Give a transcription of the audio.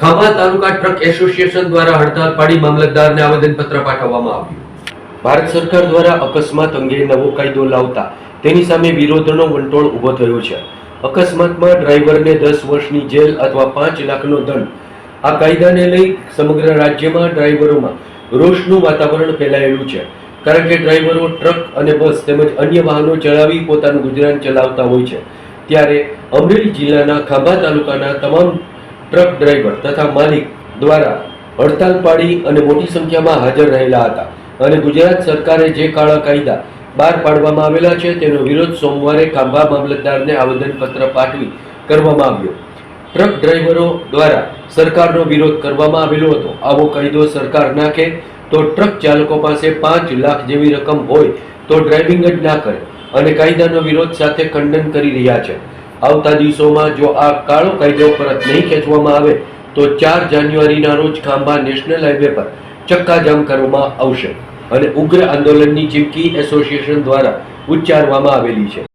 ખાંભા તાલુકા truck association દ્વારા હડતાલ પાડી મામલતદારને આવેદનપત્ર પાઠવવામાં આવ્યું. ભારત સરકાર દ્વારા અકસ્માત અંગે નવો કાયદો લાવતા તેની સામે વિરોધનો વંટોળ ઊભો થયો છે. અકસ્માતમાં ડ્રાઈવરને દસ વર્ષની જેલ અથવા પાંચ લાખનો દંડ. આ કાયદાને લઈ સમગ્ર રાજ્યમાં ડ્રાઈવરોમાં રોષનું વાતાવરણ ફેલાયેલું છે. કારણ કે ડ્રાઈવરો ટ્રક અને બસ તેમજ અન્ય વાહનો ચલાવી પોતાનું ગુજરાન ચલાવતા હોય છે. ત્યારે અમરેલી જિલ્લાના ખાંભા તાલુકાના તમામ ટ્રક ડ્રાઈવર તથા માલિક દ્વારા હડતાલ પાડી અને મોટી સંખ્યામાં હાજર રહેલા હતા અને ગુજરાત સરકારે જે કાળા કાયદા બહાર પાડવામાં આવેલા છે તેનો વિરોધ સોમવારે ખાંભા મામલતદારને આવેદનપત્ર પાઠવી કરવામાં આવ્યો. ટ્રક ડ્રાઈવરો દ્વારા સરકારનો વિરોધ કરવામાં આવેલો હતો. આવો કાયદો સરકાર નાખે તો ટ્રક ચાલકો પાસે પાંચ લાખ જેવી રકમ હોય તો ડ્રાઇવિંગ જ ના કરે અને કાયદાનો વિરોધ સાથે ખંડન કરી રહ્યા છે. આવતા દિવસોમાં જો આ કાળો કાયદો પરત નહીં ખેંચવામાં આવે, તો ચાર જાન્યુઆરીના રોજ ખાંભા નેશનલ હાઈવે પર ચક્કાજામ કરવામાં આવશે. અને ઉગ્ર આંદોલનની ચીમકી એસોસિએશન દ્વારા ઉચ્ચારવામાં આવેલી છે.